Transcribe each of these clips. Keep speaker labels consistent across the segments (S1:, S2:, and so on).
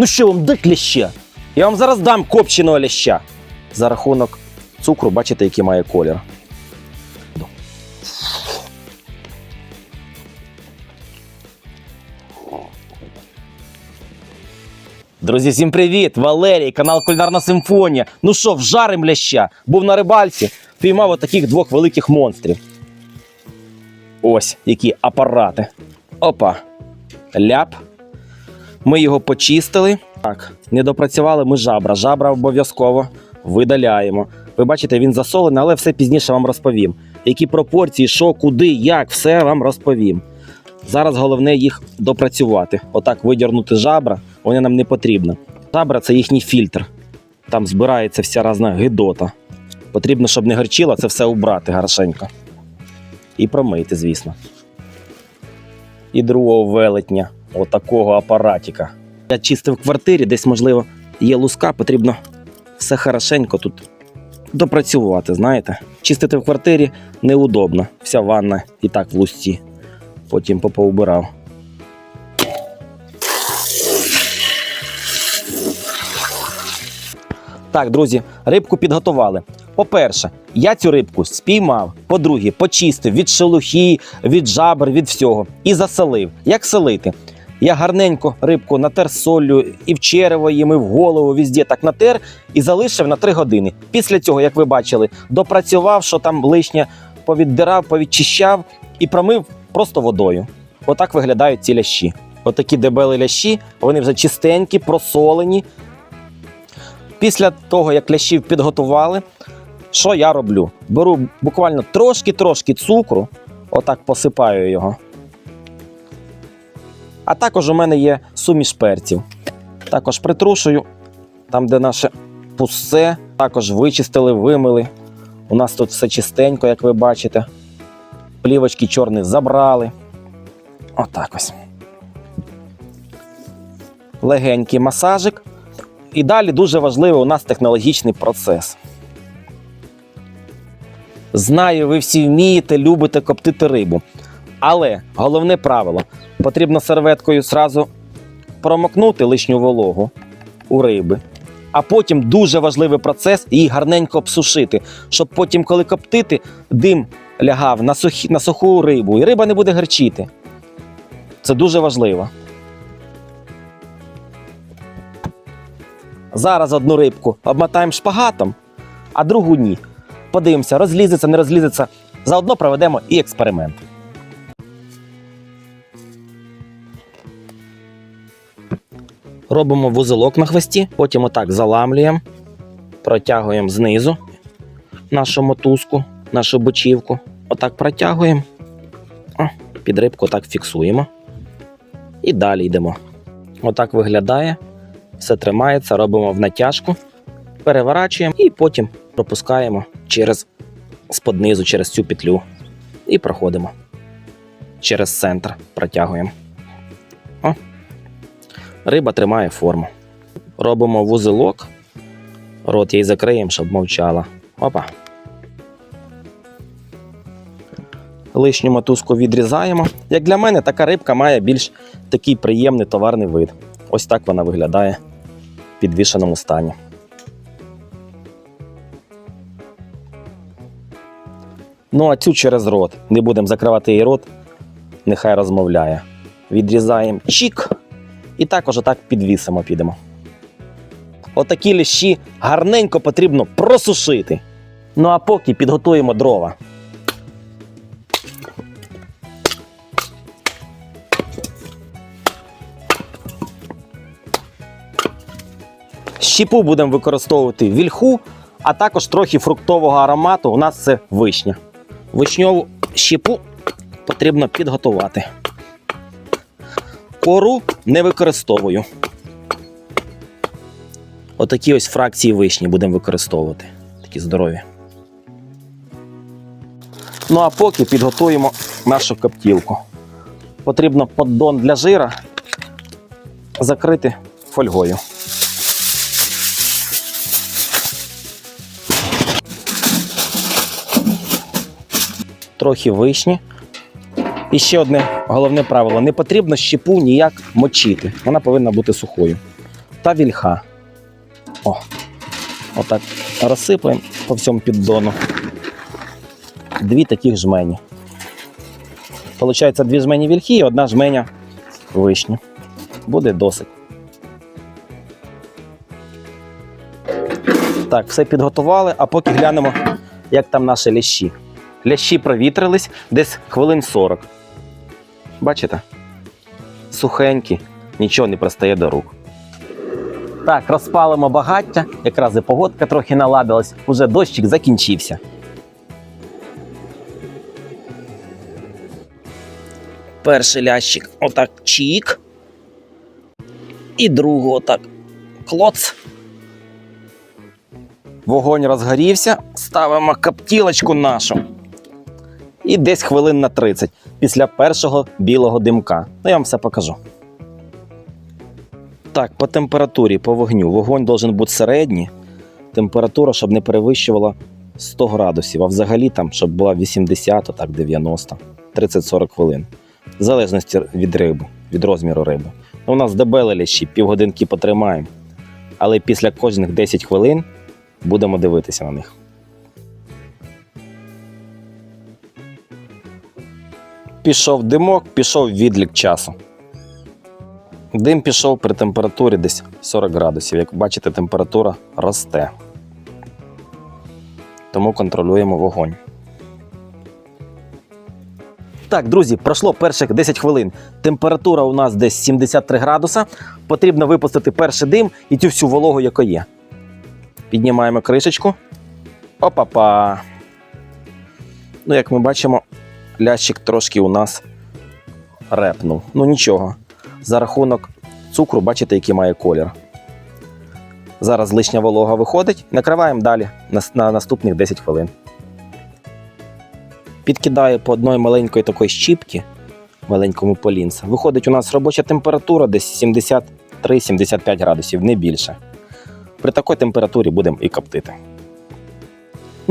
S1: Ну що вам дать ляща? Я вам зараз дам копченого ляща. За рахунок цукру, бачите, який має колір. Друзі, всім привіт! Валерій, канал Кулінарна Симфонія. Ну що, вжарим ляща. Був на рибальці, піймав отаких двох великих монстрів. Ось які апарати. Опа. Ляп. Ми його почистили. Так, не допрацювали ми жабра. Жабра обов'язково видаляємо. Ви бачите, він засолений, але все пізніше вам розповім. Які пропорції, що, куди, як, все вам розповім. Зараз головне їх допрацювати. Отак видірнути жабра, вони нам не потрібно. Жабра це їхній фільтр. Там збирається вся різна гидота. Потрібно, щоб не гарчило, це все убрати гаршенько. І промити, звісно. І другого велетня, отакого апаратіка. Я чистив в квартирі, десь, можливо, є луска, потрібно все хорошенько тут допрацювати, знаєте. Чистити в квартирі неудобно. Вся ванна і так в лусці. Потім попоубирав. Так, друзі, рибку підготували. По-перше, я цю рибку спіймав. По-друге, почистив від шелухи, від жабр, від всього і засолив. Як солити? Я гарненько рибку натер солью і в черево їм, і в голову, везде так натер і залишив на 3 години. Після цього, як ви бачили, допрацював, що там лишнє повіддирав, повідчищав і промив просто водою. Отак виглядають ці лящі. Отакі дебели лящі, вони вже чистенькі, просолені. Після того, як лящів підготували, що я роблю? Беру буквально трошки-трошки цукру, отак посипаю його. А також у мене є суміш перців. Також притрушую, там, де наше пусте, також вичистили, вимили. У нас тут все чистенько, як ви бачите. Плівочки чорні забрали. Отак ось. Легенький масажик. І далі дуже важливий у нас технологічний процес. Знаю, ви всі вмієте, любите коптити рибу. Але головне правило: потрібно серветкою зразу промокнути лишню вологу у риби. А потім дуже важливий процес її гарненько обсушити, щоб потім, коли коптити, дим лягав на, сухі, на суху рибу, і риба не буде гарчити. Це дуже важливо. Зараз одну рибку обмотаємо шпагатом, а другу ні. Подивимося, розлізеться, не розлізеться. Заодно проведемо і експеримент. Робимо вузелок на хвості, потім отак заламлюємо, протягуємо знизу нашу мотузку, нашу бочівку. Отак протягуємо. Під рибку так фіксуємо. І далі йдемо. Отак виглядає. Все тримається, робимо в натяжку, переворачуємо і потім пропускаємо через споднизу, через цю петлю. І проходимо. Через центр протягуємо. О. Риба тримає форму. Робимо вузелок. Рот їй закриємо, щоб мовчала. Опа. Лишню мотузку відрізаємо. Як для мене, така рибка має більш такий приємний товарний вид. Ось так вона виглядає в підвішеному стані. Ну, а цю через рот. Не будемо закривати її рот, нехай розмовляє. Відрізаємо чік і також отак підвісимо підемо. Отакі ліщі гарненько потрібно просушити. Ну а поки підготуємо дрова. Щіпу будемо використовувати вільху, а також трохи фруктового аромату. У нас це вишня. Вишньову щіпу потрібно підготувати. Кору не використовую. Отакі ось фракції вишні будемо використовувати. Такі здорові. Ну а поки підготуємо нашу коптілку. Потрібно поддон для жира закрити фольгою. трохи вишні. І ще одне головне правило: не потрібно щепу ніяк мочити. Вона повинна бути сухою. та вільха. О, отак розсипаємо по всьому піддону. Дві таких жмені. Получається дві жмені вільхи і одна жменя вишні. Буде досить. Так, все підготували, а поки глянемо, як там наші лящі. Лящі провітрились десь хвилин 40. Бачите? Сухенькі, нічого не пристає до рук. Так, розпалимо багаття, якраз і погодка трохи наладилась, уже дощик закінчився. Перший лящик отак чік. І другого отак клоц. Вогонь розгорівся, ставимо коптілочку нашу. І десь хвилин на 30 після першого білого димка. Ну, я вам все покажу. Так, по температурі, по вогню. Вогонь должен бути середній. Температура, щоб не перевищувала 100 градусів, а взагалі там, щоб була 80, так 90, 30-40 хвилин. В залежності від риби, від розміру риби. Ну, у нас дебели лящі, півгодинки потримаємо. Але після кожних 10 хвилин будемо дивитися на них. Пішов димок, пішов відлік часу. Дим пішов при температурі десь 40 градусів. Як бачите, температура росте. Тому контролюємо вогонь. Так, друзі, пройшло перших 10 хвилин. Температура у нас десь 73 градуса. Потрібно випустити перший дим і цю всю вологу, яка є. Піднімаємо кришечку. Опа-па. Ну, як ми бачимо, лящик трошки у нас репнув. Ну нічого. За рахунок цукру, бачите, який має колір. Зараз лишня волога виходить, накриваємо далі на, на наступних 10 хвилин. Підкидаю по одної маленької такої щіпки, маленькому полінця. Виходить у нас робоча температура десь 73-75 градусів, не більше. При такій температурі будемо і коптити.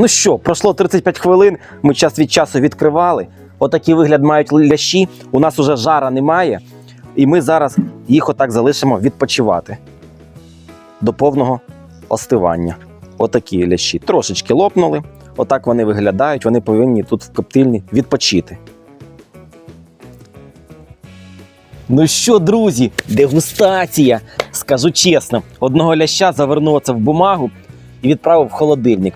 S1: Ну що, пройшло 35 хвилин, ми час від часу відкривали. Отакий вигляд мають лящі. У нас уже жара немає. І ми зараз їх отак залишимо відпочивати до повного остивання. Отакі лящі. Трошечки лопнули. Отак вони виглядають, вони повинні тут в коптильні відпочити. Ну що, друзі, дегустація. Скажу чесно, одного ляща завернув в бумагу і відправив в холодильник.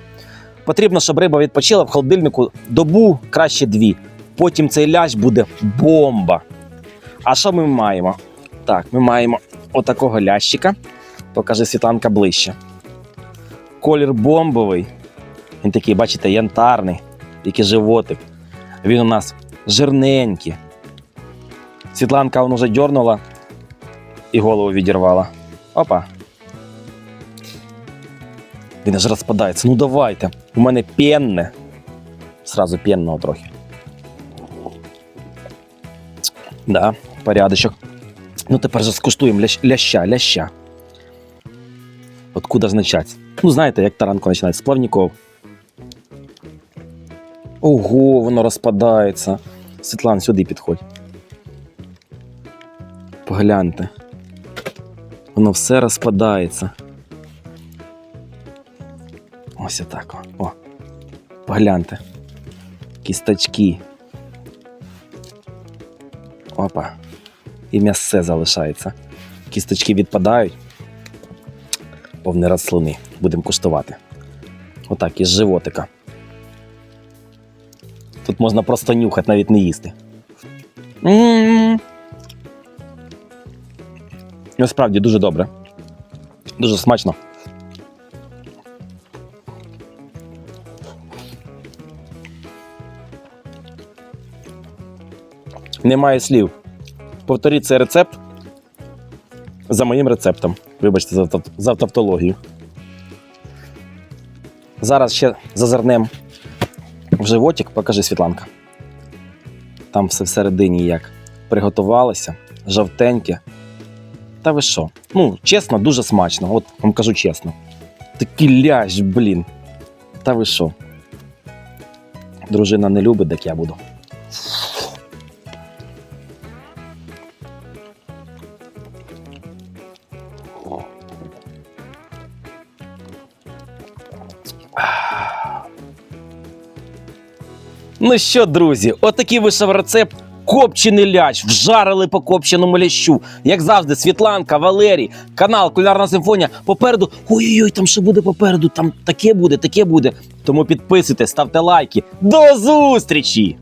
S1: Потрібно, щоб риба відпочила в холодильнику добу, краще дві. Потім цей лящ буде бомба. А що ми маємо? Так, ми маємо отакого лящика. Покажи Світланка ближче. Колір бомбовий. Він такий, бачите, янтарний, який животик. Він у нас жирненький. Світланка він уже дьорнула і голову відірвала. Опа. Він аж розпадається. Ну давайте. У мене пенне. Сразу пенного трохи. Да, порядочок. Ну, тепер же скуштуємо лящ, ляща, ляща. Откуда ж начать? Ну, знаєте, як таранко починає з плавників. Ого, воно розпадається. Світлан, сюди підходь. Погляньте. Воно все розпадається. Ось отак. О. Погляньте. Кісточки. Опа. І м'ясце залишається. Кісточки відпадають. Повний рад слини. Будемо куштувати. Отак, із животика. Тут можна просто нюхати, навіть не їсти. Насправді дуже добре. Дуже смачно. Немає слів. Повторіть цей рецепт за моїм рецептом. Вибачте за, тавтологію. Зараз ще зазирнемо в животик, покажи Світланка. Там все всередині як приготувалося, жовтеньке. Та ви що? Ну, чесно, дуже смачно. От вам кажу чесно. Такий лящ, блін. Та ви що? Дружина не любить, так я буду. Ну що, друзі, отакий вийшов рецепт. Копчений ляч, вжарили по копченому лящу. Як завжди, Світланка, Валерій, канал Кулярна Симфонія. Попереду. Ой-ой-ой, там що буде попереду? Там таке буде, таке буде. Тому підписуйтесь, ставте лайки. До зустрічі!